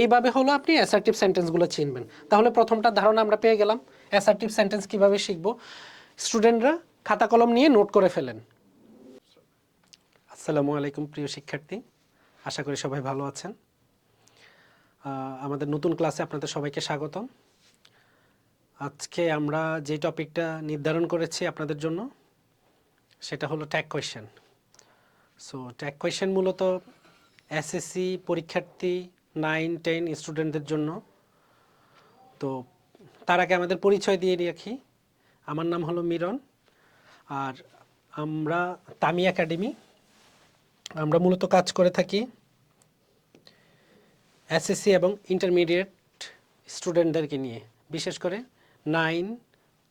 এইভাবে হলো আপনি অ্যাসার্টিভ সেন্টেন্সগুলো চিনবেন। তাহলে প্রথমটা ধারণা আমরা পেয়ে গেলাম অ্যাসার্টিভ সেন্টেন্স কীভাবে শিখব? স্টুডেন্টরা খাতা কলম নিয়ে নোট করে ফেলেন। আসসালামু আলাইকুম প্রিয় শিক্ষার্থী, আশা করি সবাই ভালো আছেন। আমাদের নতুন ক্লাসে আপনাদের সবাইকে স্বাগতম। আজকে আমরা যে টপিকটা নির্ধারণ করেছি আপনাদের জন্য, সেটা হলো tag question so tag question মূলত এসএসসি পরীক্ষার্থী নাইন টেন স্টুডেন্টদের জন্য। তো তার আগে আমাদের পরিচয় দিয়ে রাখি। আমার নাম হলো মিরন। আর আমরা তামি একাডেমি। আমরা মূলত কাজ করে থাকি এসএসসি এবং ইন্টারমিডিয়েট স্টুডেন্টদেরকে নিয়ে। বিশেষ করে নাইন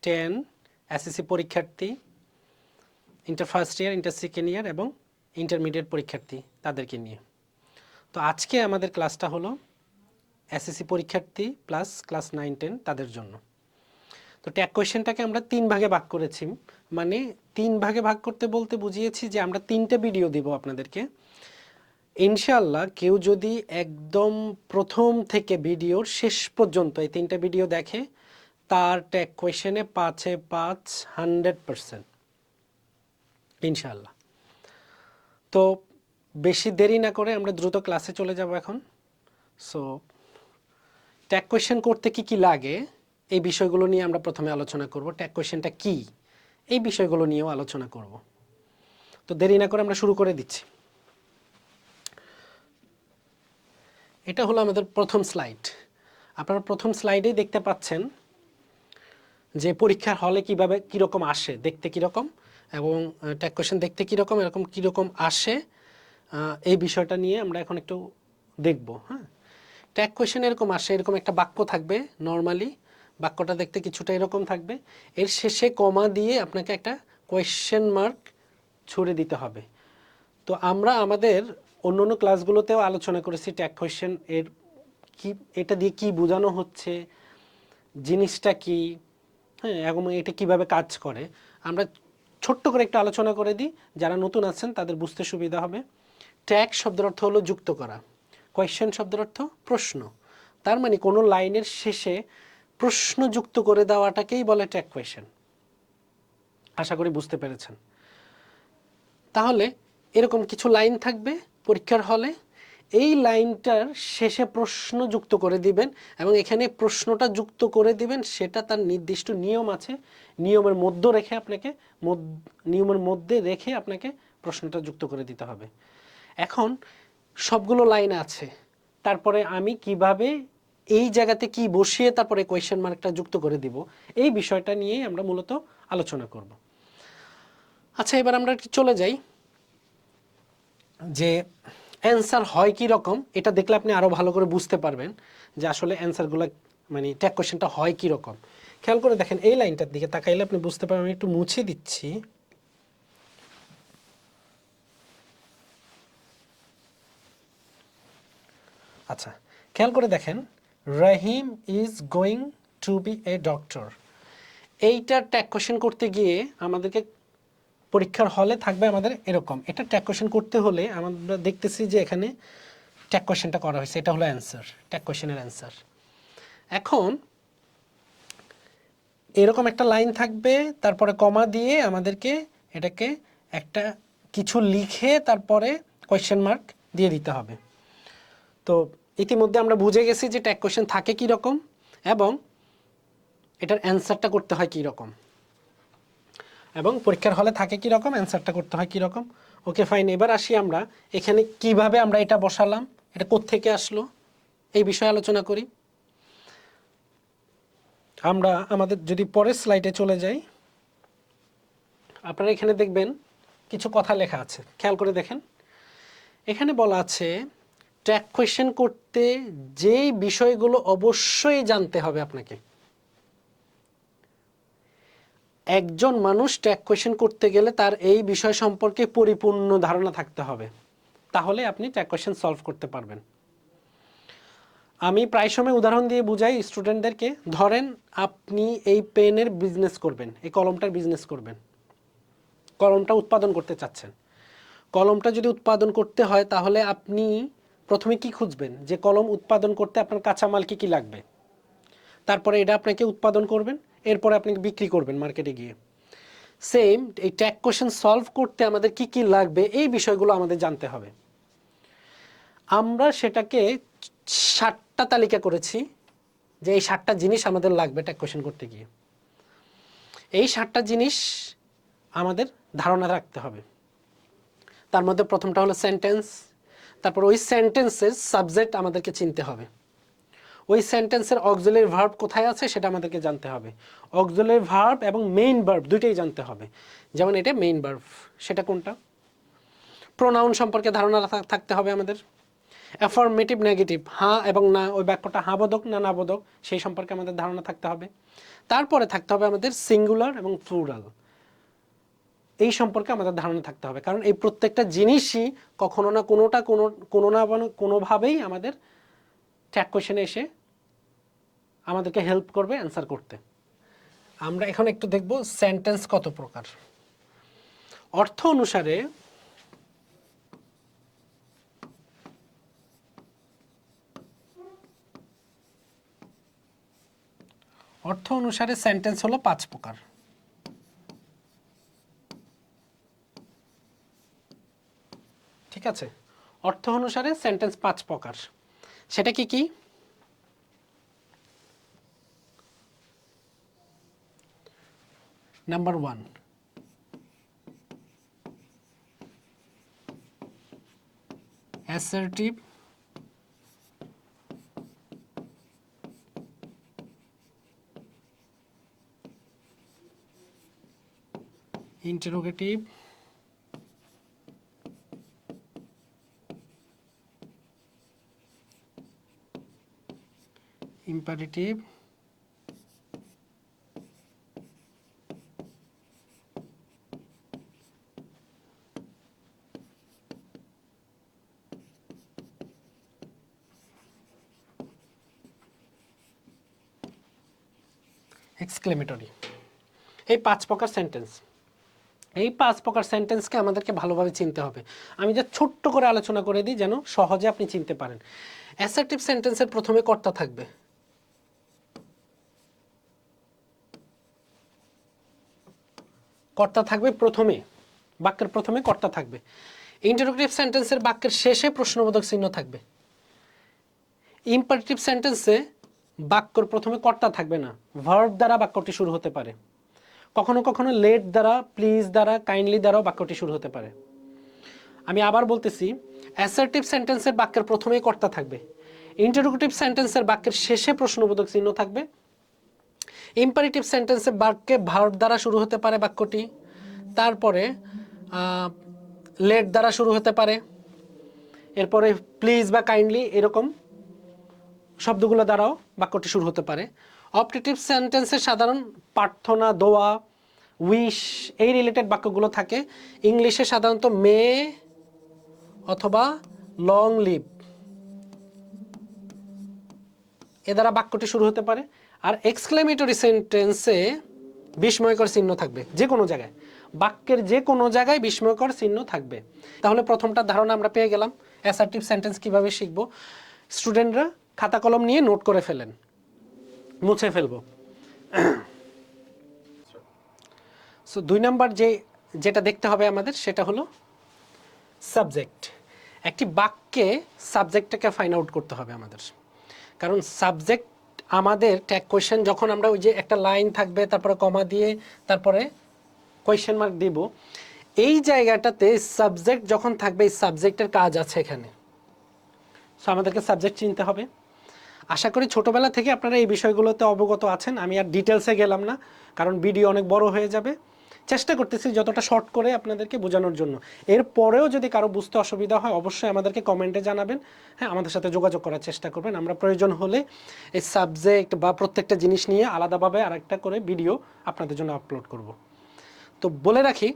টেন এসএসসি পরীক্ষার্থী inter first year inter second year এবং ইন্টারমিডিয়েট পরীক্ষার্থী তাদেরকে নিয়ে। তো আজকে আমাদের ক্লাসটা হলো এসএসসি পরীক্ষার্থী প্লাস ক্লাস নাইন টেন তাদের জন্য। তো ট্যাগ কোয়েশ্চেনটাকে আমরা তিন ভাগে ভাগ করেছি। মানে তিন ভাগে ভাগ করতে বলতে বুঝিয়েছি যে আমরা তিনটে ভিডিও দিব আপনাদেরকে। ইনশাল্লাহ কেউ যদি একদম প্রথম থেকে ভিডিওর শেষ পর্যন্ত এই তিনটে ভিডিও দেখে, তার ট্যাগ কোয়েশ্চেনে পাঁচে পাঁচ হান্ড্রেড পারসেন্ট ইনশাআল্লাহ। তো বেশি দেরি না করে আমরা দ্রুত ক্লাসে চলে যাব এখন। সো ট্যাগ কোয়েশ্চেন করতে কি কি লাগে, এই বিষয়গুলো নিয়ে আমরা প্রথমে আলোচনা করব। ট্যাগ কোয়েশ্চেনটা কি, এই বিষয়গুলো নিয়েও আলোচনা করব। তো দেরি না করে আমরা শুরু করে দিচ্ছি। এটা হলো আমাদের প্রথম স্লাইড আপনারা প্রথম স্লাইডেই দেখতে পাচ্ছেন যে পরীক্ষার হলে কীভাবে কীরকম আসে, দেখতে কীরকম এবং ট্যাগ কোয়েশ্চেন দেখতে কীরকম, এরকম কীরকম আসে। এই বিষয়টা নিয়ে আমরা এখন একটু দেখব হ্যাঁ? ট্যাগ কোয়েশ্চেন এরকম আসে, এরকম একটা বাক্য থাকবে নর্মালি বাক্যটা দেখতে কিছুটা এরকম থাকবে। এর শেষে কমা দিয়ে আপনাকে একটা কোয়েশ্চেন মার্ক ছুড়ে দিতে হবে। তো আমরা আমাদের অন্য অন্য ক্লাসগুলোতেও আলোচনা করেছি ট্যাগ কোয়েশ্চেন এর কি, এটা দিয়ে কি বোঝানো হচ্ছে, জিনিসটা কি হ্যাঁ এবং এটা কীভাবে কাজ করে। আমরা ছোট্ট করে একটু আলোচনা করে দিই। যারা নতুন আছেন তাদের বুঝতে সুবিধা হবে। ট্যাগ শব্দের অর্থ হলো যুক্ত করা। কোয়েশ্চেন শব্দের অর্থ প্রশ্ন। তার মানে কোনো লাইনের শেষে প্রশ্ন যুক্ত করে দেওয়াটাকেই বলে ট্যাগ কোয়েশ্চেন। আশা করি বুঝতে পেরেছেন। তাহলে এরকম কিছু লাইন থাকবে পরীক্ষার হলে। এই লাইনটার শেষে প্রশ্ন যুক্ত করে দিবেন এবং এখানে প্রশ্নটা যুক্ত করে দিবেন, সেটা তার নির্দিষ্ট নিয়ম আছে। নিয়মের মধ্যে রেখে আপনাকে নিয়মের মধ্যে রেখে আপনাকে প্রশ্নটা যুক্ত করে দিতে হবে। এখন সবগুলো লাইন আছে। তারপরে আমি কীভাবে এই জায়গাতে কি বসিয়ে তারপরে কোয়েশ্চেন মার্কটা যুক্ত করে দিব, এই বিষয়টা নিয়েই আমরা মূলত আলোচনা করব। আচ্ছা এবার আমরা চলে যাই। যে অ্যান্সার হয় কি রকম, এটা দেখলে আপনি আরও ভালো করে বুঝতে পারবেন যে আসলে অ্যান্সারগুলো মানে ট্যাগ কোয়েশ্চেনটা হয় কি রকম। খেয়াল করে দেখেন, এই লাইনটার দিকে তাকাইলে আপনি বুঝতে পারবেন, আমি একটু মুছে দিচ্ছি। আচ্ছা খেয়াল করে দেখেন, Rahim is going to be a doctor এইটার ট্যাগ কোশ্চেন করতে গিয়ে আমাদেরকে পরীক্ষার হলে থাকবে আমাদের এরকম। এটা ট্যাগ কোশ্চেন করতে হলে আমরা দেখতেছি যে এখানে ট্যাগ কোশ্চেনটা করা হয়েছে। এটা হলো অ্যান্সার ট্যাগ কোশ্চেনের অ্যান্সার এখন এরকম একটা লাইন থাকবে, তারপরে কমা দিয়ে আমাদেরকে এটাকে একটা কিছু লিখে তারপরে কোয়েশ্চেন মার্ক দিয়ে দিতে হবে। তো ইতিমধ্যে আমরা বুঝে গেছি যে ট্যাগ কোশ্চেন থাকে কী রকম এবং এটার অ্যান্সারটা করতে হয় কী রকম। এবং পরীক্ষার হলে থাকে কী রকম, অ্যান্সারটা করতে হয় কী রকম। ওকে, ফাইন, এবার আসি আমরা এখানে কীভাবে আমরা এটা বসালাম, এটা কোত্থেকে আসলো, এই বিষয়ে আলোচনা করি। আমরা আমাদের যদি পরের স্লাইডে চলে যাই, আপনারা এখানে দেখবেন কিছু কথা লেখা আছে, খেয়াল করে দেখেন। এখানে বলা আছে ট্যাগ কোয়েশ্চেন করতে যেই বিষয়গুলো অবশ্যই জানতে হবে আপনাকে। একজন মানুষ ট্র্যাক কোয়েশ্চেন করতে গেলে তার এই বিষয় সম্পর্কে পরিপূর্ণ ধারণা থাকতে হবে। তাহলে আপনি ট্র্যাক কোয়েশ্চেন সলভ করতে পারবেন। আমি প্রায় সময় উদাহরণ দিয়ে বুঝাই স্টুডেন্টদেরকে ধরেন আপনি এই পেনের বিজনেস করবেন, এই কলমটার বিজনেস করবেন। কলমটা উৎপাদন করতে চাচ্ছেন। কলমটা যদি উৎপাদন করতে হয় তাহলে আপনি প্রথমে কি খুঁজবেন? যে কলম উৎপাদন করতে আপনার কাঁচামাল কি কি লাগবে? তারপরে এটা আপনাকে উৎপাদন করবেন, এরপরে আপনি বিক্রি করবেন মার্কেটে গিয়ে। সেম, এই ট্যাগ কোশ্চেন সলভ করতে আমাদের কি কি লাগবে, এই বিষয়গুলো আমাদের জানতে হবে। আমরা সেটাকে ষাটটা তালিকা করেছি, যে এই ষাটটা জিনিস আমাদের লাগবে ট্যাগ কোশ্চেন করতে গিয়ে। এই ষাটটা জিনিস আমাদের ধারণা রাখতে হবে। তার মধ্যে প্রথমটা হলো সেন্টেন্স তারপর ওই সেন্টেন্সের সাবজেক্ট আমাদেরকে চিনতে হবে। ওই সেন্টেন্সের অক্সিলারি ভার্ব কোথায় আছে সেটা আমাদেরকে জানতে হবে। অক্সিলারি ভার্ব এবং মেইন ভার্ব দুইটাই জানতে হবে। যেমন এটা মেইন ভার্ব সেটা কোনটা? প্রোনাউন সম্পর্কে ধারণা থাকতে হবে আমাদের। অ্যাফর্মেটিভ নেগেটিভ হ্যাঁ এবং না, ওই বাক্যটা হ্যাঁ বোধক না না বোধক, সেই সম্পর্কে আমাদের ধারণা থাকতে হবে। তারপরে থাকতে হবে আমাদের সিঙ্গুলার এবং প্লুরাল এই সম্পর্কে আমাদের ধারণা থাকতে হবে। কারণ এই প্রত্যেকটা জিনিসই কখনো না কোনোটা কোনো কোনো না কোনো- কোনোভাবেই আমাদের ট্যাগ কোয়েশনে এসে আমাদেরকে হেল্প করবে, অ্যান্সার করতে। আমরা এখন একটু দেখব সেন্টেন্স কত প্রকার। অর্থ অনুসারে অর্থ অনুসারে সেন্টেন্স হলো পাঁচ প্রকার। ঠিক আছে। অর্থ অনুসারে সেন্টেন্স পাঁচ প্রকার। সেটা কি কি? Number one assertive interrogative imperative. Exclamatory এই পাঁচ প্রকার সেন্টেন্স এই পাঁচ প্রকার সেন্টেন্সকে আমাদেরকে ভালোভাবে চিনতে হবে। আমি যা ছোট্ট করে আলোচনা করে দিই যেন সহজে আপনি চিনতে পারেন। অ্যাসার্টিভ সেন্টেন্সের প্রথমে কর্তা থাকবে। কর্তা থাকবে প্রথমে, বাক্যের প্রথমে কর্তা থাকবে। ইন্টারোগেটিভ সেন্টেন্সের বাক্যের শেষে প্রশ্নবোধক চিহ্ন থাকবে। ইম্পারেটিভ সেন্টেন্সে বাক্যর প্রথমে কর্তা থাকবে না ভার্ব দ্বারা বাক্যটি শুরু হতে পারে। কখনো কখনো লেট দ্বারা প্লিজ দ্বারা কাইন্ডলি দ্বারাও বাক্যটি শুরু হতে পারে। আমি আবার বলতেছি অ্যাসার্টিভ সেন্টেন্সের বাক্যের প্রথমেই কর্তা থাকবে। ইন্টারোগেটিভ সেন্টেন্সের বাক্যের শেষে প্রশ্নবোধক চিহ্ন থাকবে। ইম্পারেটিভ সেন্টেন্সে বাক্যে ভার্ব দ্বারা শুরু হতে পারে বাক্যটি। তারপরে লেট দ্বারা শুরু হতে পারে। এরপরে প্লিজ বা কাইন্ডলি এরকম শব্দগুলো দ্বারাও বাক্যটি শুরু হতে পারে। অপটেটিভ সেন্টেন্সের সাধারণ প্রার্থনা, দোয়া উইশ এই রিলেটেড বাক্যগুলো থাকে। ইংলিশে সাধারণত মে অথবা লং লিভ এ দ্বারা বাক্যটি শুরু হতে পারে। আর এক্সক্লেমেটরি সেন্টেন্সে বিস্ময়কর চিহ্ন থাকবে, যে কোনো জায়গায়। বাক্যের যে কোনো জায়গায় বিস্ময়কর চিহ্ন থাকবে। তাহলে প্রথমটা ধারণা আমরা পেয়ে গেলাম অ্যাসার্টিভ সেন্টেন্স কীভাবে শিখব? স্টুডেন্টরা খাতা কলম নিয়ে নোট করে ফেলেন, মুছে ফেলব। সো দুই নাম্বার যে, যেটা দেখতে হবে আমাদের, সেটা হলো সাবজেক্ট একটি বাক্যে সাবজেক্টটাকে ফাইন্ড আউট করতে হবে আমাদের। কারণ সাবজেক্ট আমাদের ট্যাগ কোয়েশ্চেন যখন আমরা ওই যে একটা লাইন থাকবে, তারপরে কমা দিয়ে তারপরে কোয়েশ্চেন মার্ক দিব, এই জায়গাটাতে সাবজেক্ট যখন থাকবে, এই সাবজেক্টের কাজ আছে এখানে। সো আমাদেরকে সাবজেক্ট চিনতে হবে। আশা করি ছোটোবেলা থেকে আপনারা এই বিষয়গুলোতে অবগত আছেন। আমি আর ডিটেলসে গেলাম না, কারণ ভিডিও অনেক বড় হয়ে যাবে। চেষ্টা করতেছি যতটা শর্ট করে আপনাদেরকে বোঝানোর জন্য। এরপরেও যদি কারও বুঝতে অসুবিধা হয়, অবশ্যই আমাদেরকে কমেন্টে জানাবেন। হ্যাঁ আমাদের সাথে যোগাযোগ করার চেষ্টা করবেন। আমরা প্রয়োজন হলে এই সাবজেক্ট বা প্রত্যেকটা জিনিস নিয়ে আলাদাভাবে আরেকটা করে ভিডিও আপনাদের জন্য আপলোড করব। তো বলে রাখি,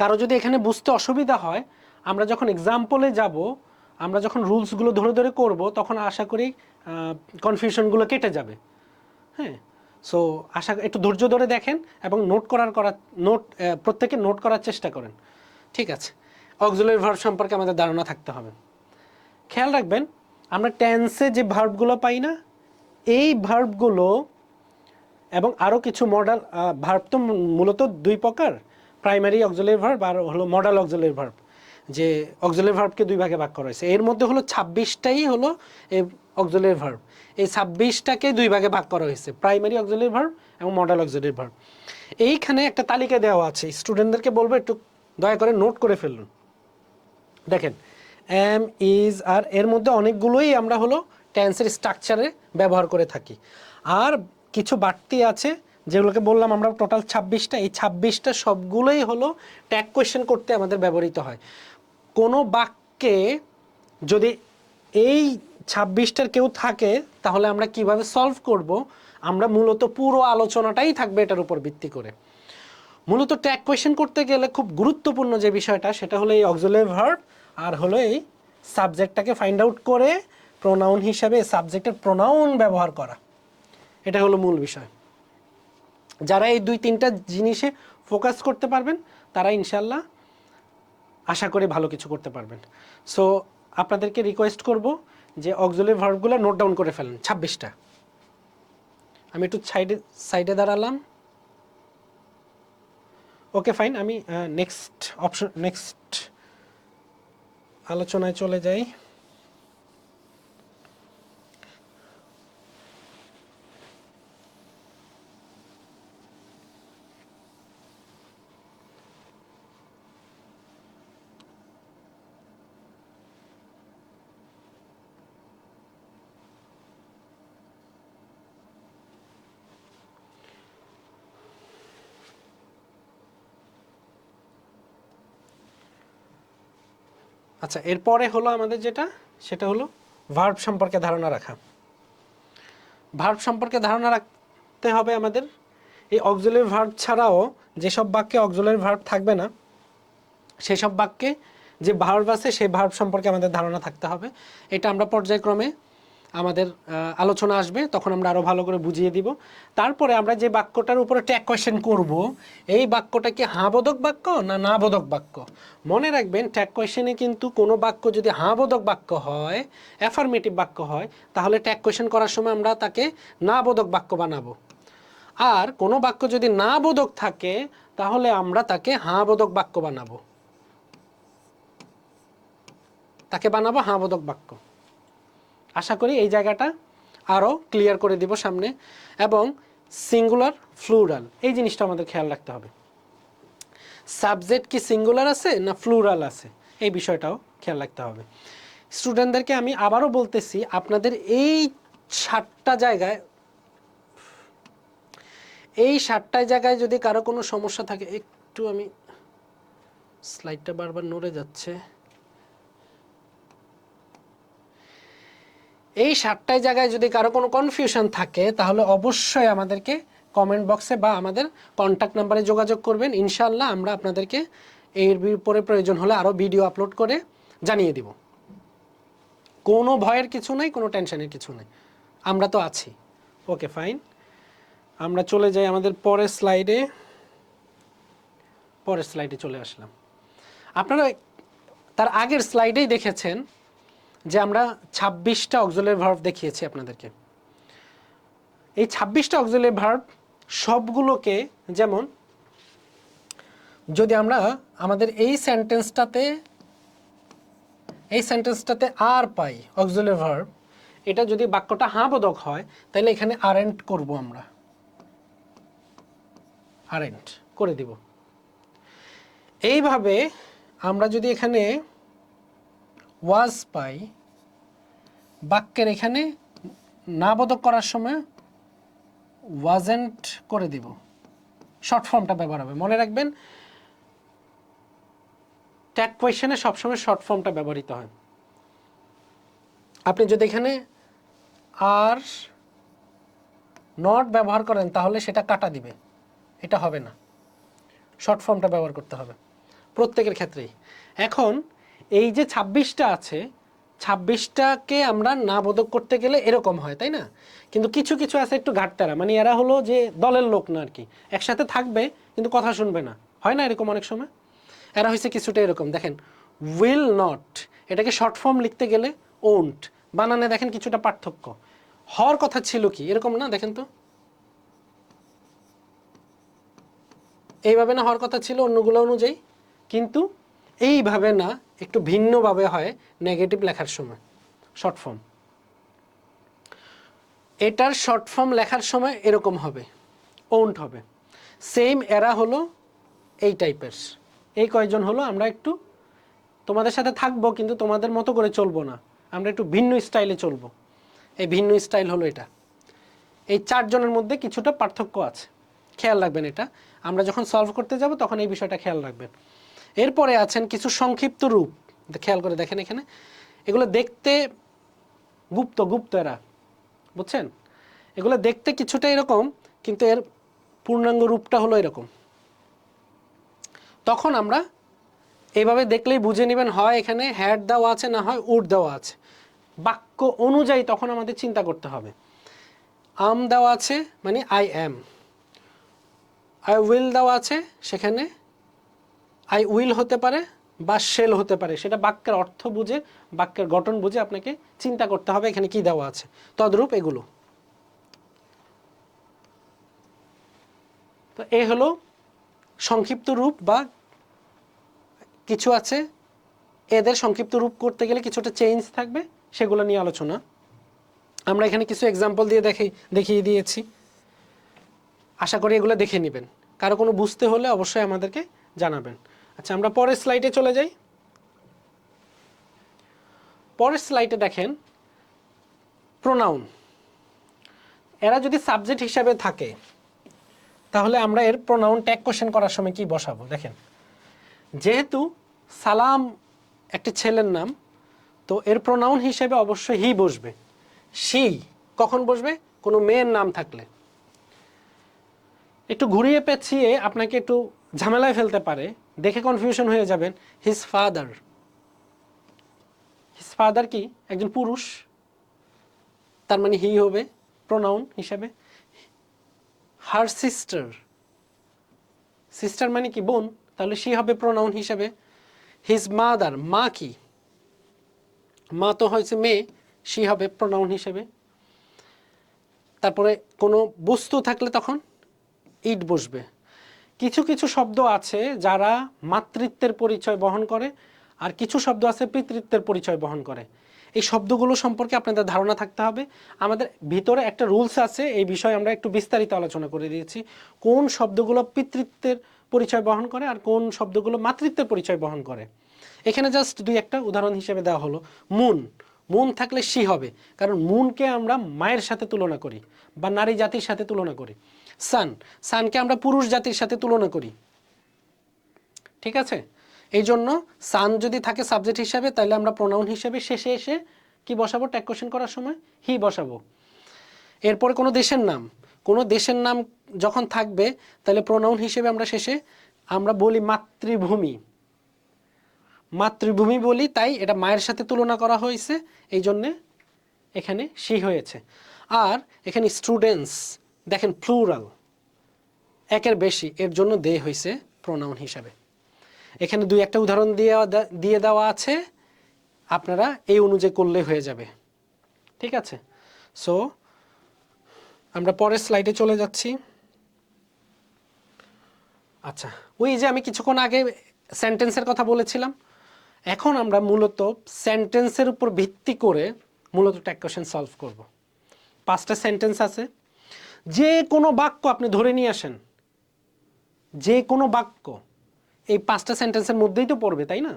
কারও যদি এখানে বুঝতে অসুবিধা হয়, আমরা যখন এক্সাম্পলে যাব, আমরা যখন রুলসগুলো ধরে ধরে করব, তখন আশা করি কনফিউশনগুলো কেটে যাবে। হ্যাঁ সো আশা একটু ধৈর্য ধরে দেখেন এবং নোট করার করার নোট প্রত্যেকে নোট করার চেষ্টা করেন। ঠিক আছে? অক্সিলারি ভার্ব সম্পর্কে আমাদের ধারণা থাকতে হবে। খেয়াল রাখবেন, আমরা টেন্সে যে ভার্বগুলো পাই না, এই ভার্বগুলো এবং আরও কিছু মডেল ভার্ব তো মূলত দুই প্রকার। প্রাইমারি অক্সিলারি ভার্ব আর হলো মডেল অক্সিলারি ভার্ব যে অক্সিলারি ভার্বকে দুই ভাগে ভাগ করা হয়েছে। এর মধ্যে হলো ছাব্বিশটাই হলো এই অক্সিলারি ভার্ব এই ছাব্বিশটাকে দুই ভাগে ভাগ করা হয়েছে প্রাইমারি অক্সিলারি ভার্ব এবং মডেল অক্সিলারি ভার্ব এইখানে একটা তালিকা দেওয়া আছে স্টুডেন্টদেরকে বলব একটু দয়া করে নোট করে ফেলুন। দেখেন এম ইজ আর এর মধ্যে অনেকগুলোই আমরা হলো টেন্সের স্ট্রাকচারে ব্যবহার করে থাকি। আর কিছু বাড়তি আছে, যেগুলোকে বললাম আমরা টোটাল ছাব্বিশটা, এই ছাব্বিশটা সবগুলোই হলো ট্যাগ কোয়েশ্চেন করতে আমাদের ব্যবহৃত হয়। কোনো বাক্যে যদি এই ছাব্বিশটার কেউ থাকে, তাহলে আমরা কীভাবে সলভ করব? আমরা মূলত পুরো আলোচনাটাই থাকবে এটার উপর ভিত্তি করে। মূলত ট্যাগ কোয়েশ্চেন করতে গেলে খুব গুরুত্বপূর্ণ যে বিষয়টা, সেটা হলো এই অক্সিলারি ভার্ব আর হলো এই সাবজেক্টটাকে ফাইন্ড আউট করে প্রোনাউন হিসাবে সাবজেক্টের প্রোনাউন ব্যবহার করা। এটা হলো মূল বিষয়। যারা এই দুই তিনটা জিনিসে ফোকাস করতে পারবেন, তারা ইনশাল্লাহ আশা করি ভালো কিছু করতে পারবেন। সো আপনাদেরকে রিকোয়েস্ট করব যে অক্সিলারি ভার্বগুলো নোট ডাউন করে ফেলেন, ছাব্বিশটা। আমি একটু সাইডে সাইডে দাঁড়ালাম। ওকে ফাইন আমি নেক্সট অপশন নেক্সট আলোচনায় চলে যাই। আচ্ছা এরপরে হলো আমাদের যেটা, সেটা হলো ভার্ব সম্পর্কে ধারণা রাখা। ভার্ব সম্পর্কে ধারণা রাখতে হবে আমাদের। এই অক্সিলারি ভার্ব ছাড়াও যেসব বাক্যে অক্সিলারি ভার্ব থাকবে না, সেসব বাক্যে যে ভার্ব আছে, সেই ভার্ব সম্পর্কে আমাদের ধারণা থাকতে হবে। এটা আমরা পর্যায়ক্রমে আমাদের আলোচনা আসবে, তখন আমরা আরও ভালো করে বুঝিয়ে দিব। তারপরে আমরা যে বাক্যটার উপরে ট্যাগ কোয়েশ্চেন করব, এই বাক্যটা কি হাঁবোধক বাক্য না না বোধক বাক্য? মনে রাখবেন, ট্যাগ কোয়েশ্চেনে কিন্তু কোনো বাক্য যদি হাঁবোধক বাক্য হয়, অ্যাফার্মেটিভ বাক্য হয়, তাহলে ট্যাগ কোয়েশ্চেন করার সময় আমরা তাকে না বোধক বাক্য বানাবো। আর কোনো বাক্য যদি না বোধক থাকে, তাহলে আমরা তাকে হাঁ বোধক বাক্য বানাবো। তাকে বানাবো হাঁ বোধক বাক্য। আশা করি এই জায়গাটা আরও ক্লিয়ার করে দিব সামনে এবং সিঙ্গুলার ফ্লুরাল এই জিনিসটা আমাদের খেয়াল রাখতে হবে। সাবজেক্ট কি সিঙ্গুলার আছে না ফ্লুরাল আছে? এই বিষয়টাও খেয়াল রাখতে হবে। স্টুডেন্টদেরকে আমি আবারও বলতেছি, আপনাদের এই সাতটা জায়গায়, এই সাতটায় জায়গায় যদি কারও কোনো সমস্যা থাকে, একটু আমি স্লাইডটা বারবার নড়ে যাচ্ছে। এই সাতটায় জায়গায় যদি কারও কোনো কনফিউশন থাকে, তাহলে অবশ্যই আমাদেরকে কমেন্ট বক্সে বা আমাদের কন্ট্যাক্ট নাম্বারে যোগাযোগ করবেন। ইনশাল্লাহ আমরা আপনাদেরকে এর বিপরে প্রয়োজন হলে আরও ভিডিও আপলোড করে জানিয়ে দিব। কোনো ভয়ের কিছু নাই, কোনো টেনশনের কিছু নেই। আমরা তো আছি। ওকে ফাইন আমরা চলে যাই আমাদের পরের স্লাইডে পরের স্লাইডে চলে আসলাম। আপনারা তার আগের স্লাইডেই দেখেছেন যে আমরা ছাব্বিশটা অক্সিলারি ভার্ভ দেখিয়েছি আপনাদেরকে। এই ছাব্বিশটা অক্সিলারি ভার্ভ সবগুলোকে যেমন, যদি আমরা আমাদের এই সেন্টেন্সটাতে এই সেন্টেন্সটাতে আর পাই অক্সিলারি ভার্ভ এটা যদি বাক্যটা হাঁ বোধক হয়, তাহলে এখানে আরেন্ট করব আমরা। আরেন্ট করে দিব। এইভাবে আমরা যদি এখানে ওয়াজ পাই বাক্যের এখানে না করার সময় ওয়াজেন্ট করে দিব। শর্ট ফর্মটা ব্যবহার হবে। মনে রাখবেন ট্যাগ কোয়েশনে সবসময় শর্ট ফর্মটা ব্যবহৃত হয়। আপনি যদি এখানে আর নট ব্যবহার করেন, তাহলে সেটা কাটা দিবে। এটা হবে না। শর্ট ফর্মটা ব্যবহার করতে হবে। প্রত্যেকের ক্ষেত্রেই। এখন, এই যে ছাব্বিশটা আছে ছাব্বিশটাকে আমরা না বোধক করতে গেলে এরকম হয়, তাই না? কিন্তু কিছু কিছু আছে একটু ঘাটতারা। মানে এরা হলো যে দলের লোক না আর কি। একসাথে থাকবে, কিন্তু কথা শুনবে না। হয় না এরকম অনেক সময়? এরা হয়েছে কিছুটা এরকম। দেখেন উইল নট এটাকে শর্ট ফর্ম লিখতে গেলে ওন্ট বানানে দেখেন কিছুটা পার্থক্য। হওয়ার কথা ছিল কি? এরকম না? দেখেন তো। এইভাবে না হওয়ার কথা ছিল অন্যগুলো অনুযায়ী? কিন্তু এইভাবে না, একটু ভিন্নভাবে হয় নেগেটিভ লেখার সময় শর্ট ফর্ম এটার শর্ট ফর্ম লেখার সময় এরকম হবে ওন্ট হবে। সেম এরা হলো এই টাইপের এই কয়জন হলো আমরা একটু তোমাদের সাথে থাকব, কিন্তু তোমাদের মতো করে চলবো না। আমরা একটু ভিন্ন স্টাইলে চলবো। এই ভিন্ন স্টাইল হলো এটা। এই চারজনের মধ্যে কিছুটা পার্থক্য আছে। খেয়াল রাখবেন এটা। আমরা যখন সলভ করতে যাব, তখন এই বিষয়টা খেয়াল রাখবেন। এরপরে আছেন কিছু সংক্ষিপ্ত রূপ। খেয়াল করে দেখেন এখানে। এগুলো দেখতে গুপ্ত গুপ্ত এরা। বুঝছেন? এগুলো দেখতে কিছুটা এরকম, কিন্তু এর পূর্ণাঙ্গ রূপটা হলো এরকম। তখন আমরা এইভাবে দেখলেই বুঝে নেবেন, হয় এখানে হ্যাড দেওয়া আছে, না হয় উড দেওয়া আছে। বাক্য অনুযায়ী তখন আমাদের চিন্তা করতে হবে। আম দেওয়া আছে মানে আই অ্যাম আই উইল দেওয়া আছে, সেখানে আই উইল হতে পারে বা শেল হতে পারে। সেটা বাক্যের অর্থ বুঝে, বাক্যের গঠন বুঝে আপনাকে চিন্তা করতে হবে এখানে কি দেওয়া আছে। তদ্রূপ এগুলো। তো এ হলো সংক্ষিপ্ত রূপ বা কিছু আছে। এদের সংক্ষিপ্ত রূপ করতে গেলে কিছুটা চেঞ্জ থাকবে, সেগুলো নিয়ে আলোচনা। আমরা এখানে কিছু এক্সাম্পল দিয়ে দেখে, দেখিয়ে দিয়েছি। আশা করি এগুলো দেখে নেবেন। কারও কোনো বুঝতে হলে অবশ্যই আমাদেরকে জানাবেন। আচ্ছা আমরা পরের স্লাইডে চলে যাই। পরের স্লাইডে দেখেন প্রোনাউন এরা যদি সাবজেক্ট হিসাবে থাকে, তাহলে আমরা এর প্রোনাউন ট্যাগ কোশ্চেন করার সময় কি বসাবো? দেখেন, যেহেতু সালাম একটি ছেলের নাম, তো এর প্রোনাউন হিসেবে অবশ্যই হি বসবে। সি কখন বসবে? কোনো মেয়ের নাম থাকলে। একটু ঘুরিয়ে পেঁচিয়ে আপনাকে একটু ঝামেলায় ফেলতে পারে, দেখে কনফিউশন হয়ে যাবেন হিজ ফাদার হিজ ফাদার কি? একজন পুরুষ, তার মানে হি হবে প্রোনাউন হিসাবে। হার সিস্টার সিস্টার মানে কি? বোন, তাহলে সে হবে প্রোনাউন হিসাবে। হিজ মাদার মা কি? মা তো হয়েছে মেয়ে সে হবে প্রোনাউন হিসেবে। তারপরে কোনো বস্তু থাকলে তখন ইট বসবে। কিছু কিছু শব্দ আছে যারা মাতৃত্বের পরিচয় বহন করে আর কিছু শব্দ আছে পিতৃত্বের পরিচয় বহন করে। এই শব্দগুলো সম্পর্কে আপনাদের ধারণা থাকতে হবে। আমাদের ভিতরে একটা রুলস আছে, এই বিষয়ে আমরা একটু বিস্তারিত আলোচনা করে দিয়েছি। কোন শব্দগুলো পিতৃত্বের পরিচয় বহন করে আর কোন শব্দগুলো মাতৃত্বের পরিচয় বহন করে? এখানে জাস্ট দুই একটা উদাহরণ হিসেবে দেওয়া হলো। মুন। মুন থাকলে সি হবে। কারণ মুনকে আমরা মায়ের সাথে তুলনা করি বা নারী জাতির সাথে তুলনা করি। সান, সানকে আমরা পুরুষ জাতির সাথে তুলনা করি। ঠিক আছে? এই জন্য সান যদি থাকে সাবজেক্ট হিসাবে, তাহলে আমরা প্রোনাউন হিসেবে শেষে এসে কি বসাবো? ট্যাগ কোশ্চেন করার সময় হি বসাবো। এরপরে কোনো দেশের নাম। কোনো দেশের নাম যখন থাকবে, তাহলে প্রোনাউন হিসেবে আমরা শেষে আমরা বলি মাতৃভূমি। মাতৃভূমি বলি, তাই এটা মায়ের সাথে তুলনা করা হয়েছে। এই জন্যে এখানে সি হয়েছে। আর এখানে স্টুডেন্টস দেখেন প্লুরাল একের বেশি, এর জন্য দে হয়েছে প্রোনাউন হিসাবে। এখানে দুই একটা উদাহরণ দিয়ে দিয়ে দেওয়া আছে, আপনারা এই অনুযায়ী করলে হয়ে যাবে। ঠিক আছে? সো আমরা পরের স্লাইডে চলে যাচ্ছি। আচ্ছা ওই যে আমি কিছুক্ষণ আগে সেন্টেন্সের কথা বলেছিলাম, এখন আমরা মূলত সেন্টেন্সের উপর ভিত্তি করে মূলত ট্যাগ কোয়েশন সলভ করব। পাঁচটা সেন্টেন্স আছে যে কোনো বাক্য আপনি ধরে নিয়ে আসেন। যে কোনো বাক্য। এই পাঁচটা সেন্টেন্সের মধ্যেই তো পড়বে, তাই না?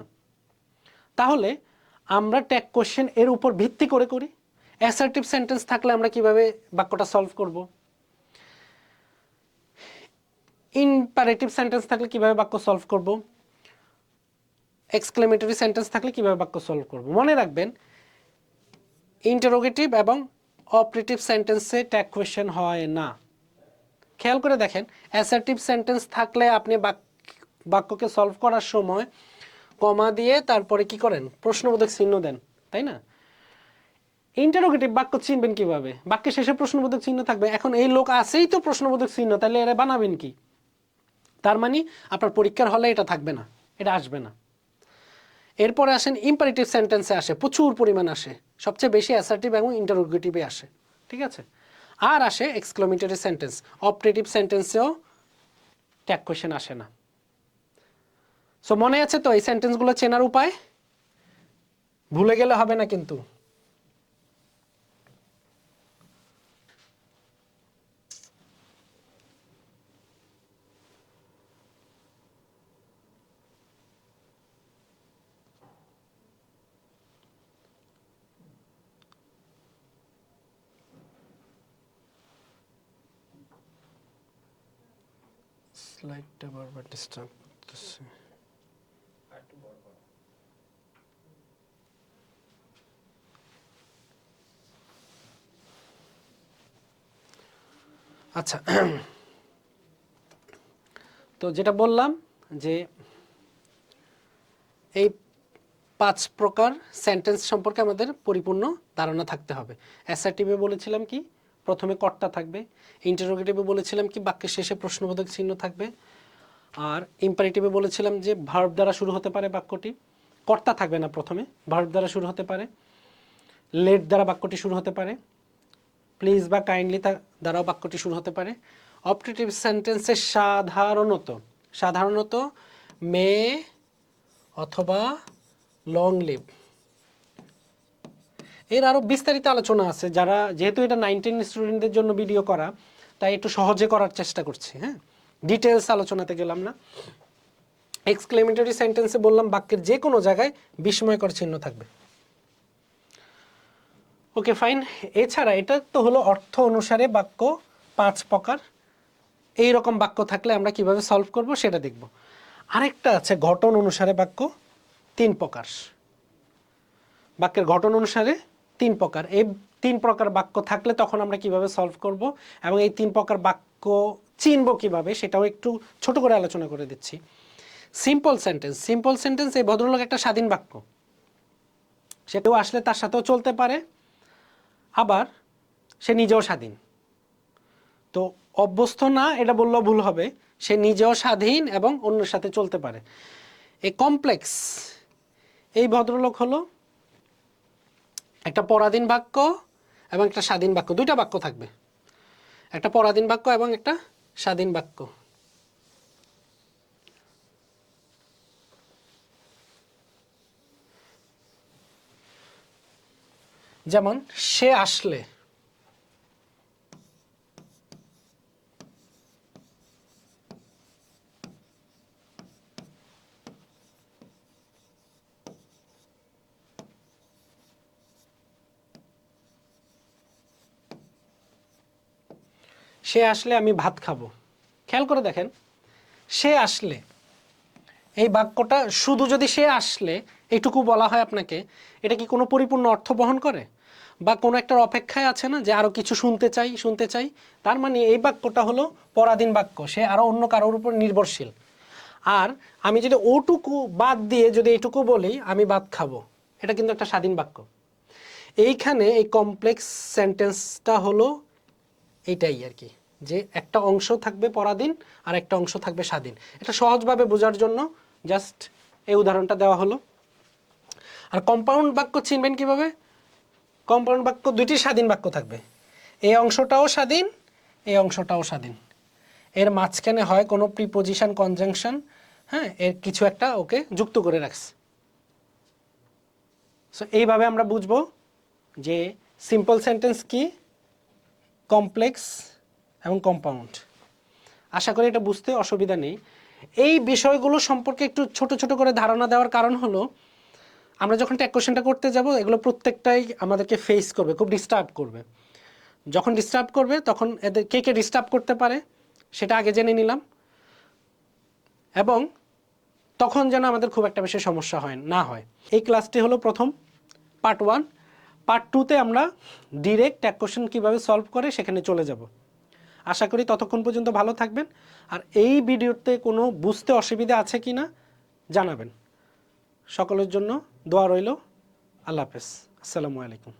তাহলে আমরা ট্যাগ কোশ্চেন এর উপর ভিত্তি করে করি। অ্যাসার্টিভ সেন্টেন্স থাকলে আমরা কীভাবে বাক্যটা সলভ করব? ইনপারেটিভ সেন্টেন্স থাকলে কীভাবে বাক্য সলভ করব? এক্সক্লেমেটরি সেন্টেন্স থাকলে কীভাবে বাক্য সলভ করব? মনে রাখবেন ইন্টারোগেটিভ এবং অপারেটিভ সেন্টেন্সে ট্যাগ কোয়েশ্চেন হয় না। খেয়াল করে দেখেন অ্যাসার্টিভ সেন্টেন্স থাকলে আপনি বাক- বাক্যকে সলভ করার সময় কমা দিয়ে তারপরে কি করেন? প্রশ্নবোধক চিহ্ন দেন, তাই না? ইন্টারোগেটিভ বাক্য চিনবেন কীভাবে? বাক্যের শেষে প্রশ্নবোধক চিহ্ন থাকবে। এখন এই লোক আছেই তো প্রশ্নবোধক চিহ্ন, তাহলে এরা বানাবেন কি? তার মানে আপনার পরীক্ষার হলে এটা থাকবে না, এটা আসবে না। এরপরে আসেন ইম্পারেটিভ সেন্টেন্সে আসে, প্রচুর পরিমাণ আসে। সবচেয়ে বেশি অ্যাসার্টিভ এবং ইন্টারোগেটিভে আসে। ঠিক আছে? আর আসে এক্সক্লোমিটারি সেন্টেন্স অপারেটিভ সেন্টেন্সেও ট্যাগ কোয়েশন আসে না। সো মনে আছে তো এই সেন্টেন্সগুলো চেনার উপায়? ভুলে গেলে হবে না কিন্তু। স্লাইডটা বারবার ডিস্টার্ব করতেছে। আচ্ছা তো যেটা বললাম যে এই পাঁচ প্রকার সেন্টেন্স সম্পর্কে আমাদের পরিপূর্ণ ধারণা থাকতে হবে। অ্যাসার্টিভে বলেছিলাম কি? প্রথমে কর্তা থাকবে। ইন্টারোগেটিভে বলেছিলাম কি? বাক্যের শেষে প্রশ্নবোধক চিহ্ন থাকবে। আর ইম্পারেটিভে বলেছিলাম যে ভার্ব দ্বারা শুরু হতে পারে বাক্যটি। কর্তা থাকবে না প্রথমে ভার্ব দ্বারা শুরু হতে পারে। লেট দ্বারা বাক্যটি শুরু হতে পারে। প্লিজ বা কাইন্ডলি তার দ্বারাও বাক্যটি শুরু হতে পারে। অপারেটিভ সেন্টেন্সে সাধারণত সাধারণত মে অথবা লং লিভ এর আরও বিস্তারিত আলোচনা আছে। যারা, যেহেতু এটা নাইনটিন স্টুডেন্টদের জন্য ভিডিও করা, তাই একটু সহজে করার চেষ্টা করছি হ্যাঁ? ডিটেলস আলোচনাতে গেলাম না। এক্সক্লেমেটরি সেন্টেন্সে বললাম, বাক্যের যে কোনো জায়গায় বিস্ময়কর চিহ্ন থাকবে। ওকে ফাইন এছাড়া এটা তো হলো অর্থ অনুসারে বাক্য, পাঁচ প্রকার। এই রকম বাক্য থাকলে আমরা কীভাবে সলভ করব সেটা দেখব। আরেকটা আছে ঘটন অনুসারে বাক্য, তিন প্রকার। বাক্যের ঘটন অনুসারে তিন প্রকার। এই তিন প্রকার বাক্য থাকলে তখন আমরা কীভাবে সলভ করব? এবং এই তিন প্রকার বাক্য চিনব কীভাবে সেটাও একটু ছোট করে আলোচনা করে দিচ্ছি। সিম্পল সেন্টেন্স সিম্পল সেন্টেন্স এই ভদ্রলোক একটা স্বাধীন বাক্য। সেটাও আসলে তার সাথেও চলতে পারে, আবার সে নিজেও স্বাধীন। তো অভ্যস্ত না, এটা বললেও ভুল হবে, সে নিজেও স্বাধীন এবং অন্যের সাথে চলতে পারে। এই কমপ্লেক্স এই ভদ্রলোক হলো একটা পরাধীন বাক্য এবং একটা স্বাধীন বাক্য, দুইটা বাক্য থাকবে। একটা পরাধীন বাক্য এবং একটা স্বাধীন বাক্য। যেমন সে আসলে সে আসলে আমি ভাত খাব। খেয়াল করে দেখেন, সে আসলে, এই বাক্যটা শুধু যদি সে আসলে, এইটুকু বলা হয় আপনাকে, এটা কি কোনো পরিপূর্ণ অর্থ বহন করে? বা কোনো একটার অপেক্ষায় আছে না যে আরও কিছু শুনতে চাই শুনতে চাই? তার মানে এই বাক্যটা হলো পরাধীন বাক্য, সে আরও অন্য কারোর উপর নির্ভরশীল। আর আমি যদি ওটুকু বাদ দিয়ে যদি এইটুকু বলি, আমি ভাত খাব। এটা কিন্তু একটা স্বাধীন বাক্য। এইখানে এই কমপ্লেক্স সেন্টেন্সটা হলো এইটাই আর কি। যে একটা অংশ থাকবে পরাধীন আর একটা অংশ থাকবে স্বাধীন। এটা সহজভাবে বোঝার জন্য জাস্ট এই উদাহরণটা দেওয়া হলো। আর কম্পাউন্ড বাক্য চিনবেন কীভাবে? কম্পাউন্ড বাক্য দুইটি স্বাধীন বাক্য থাকবে। এই অংশটাও স্বাধীন এই অংশটাও স্বাধীন। এর মাঝখানে হয় কোনো প্রিপোজিশন কনজাংশন হ্যাঁ এর কিছু একটা ওকে যুক্ত করে রাখছে। সো এইভাবে আমরা বুঝব যে সিম্পল সেন্টেন্স কি? কমপ্লেক্স এবং কম্পাউন্ড আশা করি এটা বুঝতে অসুবিধা নেই। এই বিষয়গুলো সম্পর্কে একটু ছোট ছোট করে ধারণা দেওয়ার কারণ হলো, আমরা যখন ট্যাক কোশ্চেনটা করতে যাব, এগুলো প্রত্যেকটাই আমাদেরকে ফেস করবে, খুব ডিস্টার্ব করবে। যখন ডিস্টার্ব করবে, তখন এদের কে কে ডিস্টার্ব করতে পারে, সেটা আগে জেনে নিলাম। এবং তখন যেন আমাদের খুব একটা বেশি সমস্যা হয়, না হয়। এই ক্লাসটি হলো প্রথম পার্ট ওয়ান পার্ট টুতে আমরা ডিরেক্ট ট্যাক কোশ্চেন কীভাবে সলভ করে, সেখানে চলে যাব। আশা করি ততক্ষণ পর্যন্ত ভালো থাকবেন। আর এই ভিডিওতে কোনো বুঝতে অসুবিধা আছে কি না জানাবেন। সকলের জন্য দোয়া রইল। আল্লাহ হাফেজ। আসসালামু আলাইকুম।